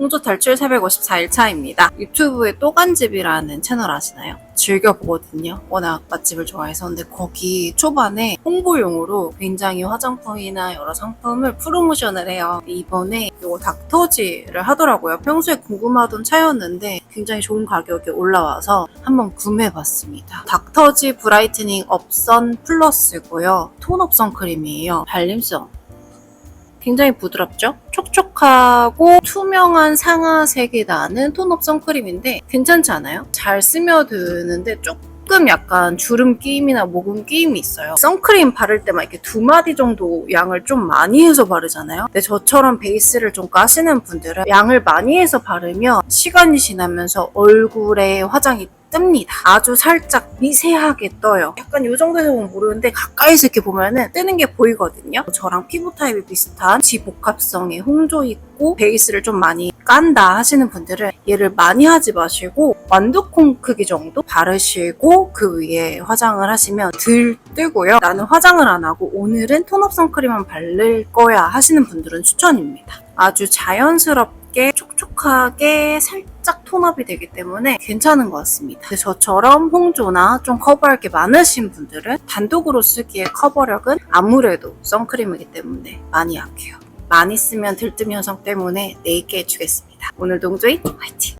홍조 탈출 454일차입니다. 유튜브에 또간집이라는 채널 아시나요? 즐겨보거든요. 워낙 맛집을 좋아해서. 근데 거기 초반에 홍보용으로 굉장히 화장품이나 여러 상품을 프로모션을 해요. 이번에 요 닥터지를 하더라고요. 평소에 궁금하던 차였는데 굉장히 좋은 가격에 올라와서 한번 구매해봤습니다. 닥터지 브라이트닝 업선 플러스고요. 톤 업 선 크림이에요. 발림성. 굉장히 부드럽죠? 촉촉하고 투명한 상아색이 나는 톤업 선크림인데 괜찮지 않아요? 잘 스며드는데 조금 약간 주름 끼임이나 모공 끼임이 있어요. 선크림 바를 때만 이렇게 두 마디 정도 양을 좀 많이 해서 바르잖아요. 근데 저처럼 베이스를 좀 까시는 분들은 양을 많이 해서 바르면 시간이 지나면서 얼굴에 화장이 뜹니다. 아주 살짝 미세하게 떠요. 약간 이 정도에서 보면 모르는데 가까이서 이렇게 보면은 뜨는 게 보이거든요. 저랑 피부 타입이 비슷한 지복합성의 홍조 있고 베이스를 좀 많이 깐다 하시는 분들은 얘를 많이 하지 마시고 완두콩 크기 정도 바르시고 그 위에 화장을 하시면 덜 뜨고요. 나는 화장을 안 하고 오늘은 톤업 선크림만 바를 거야 하시는 분들은 추천입니다. 아주 자연스럽게 촉촉 하게 살짝 톤업이 되기 때문에 괜찮은 것 같습니다. 저처럼 홍조나 좀 커버할 게 많으신 분들은 단독으로 쓰기에 커버력은 아무래도 선크림이기 때문에 많이 약해요. 많이 쓰면 들뜸 현상 때문에 4개 해주겠습니다. 오늘 동조인 화이팅!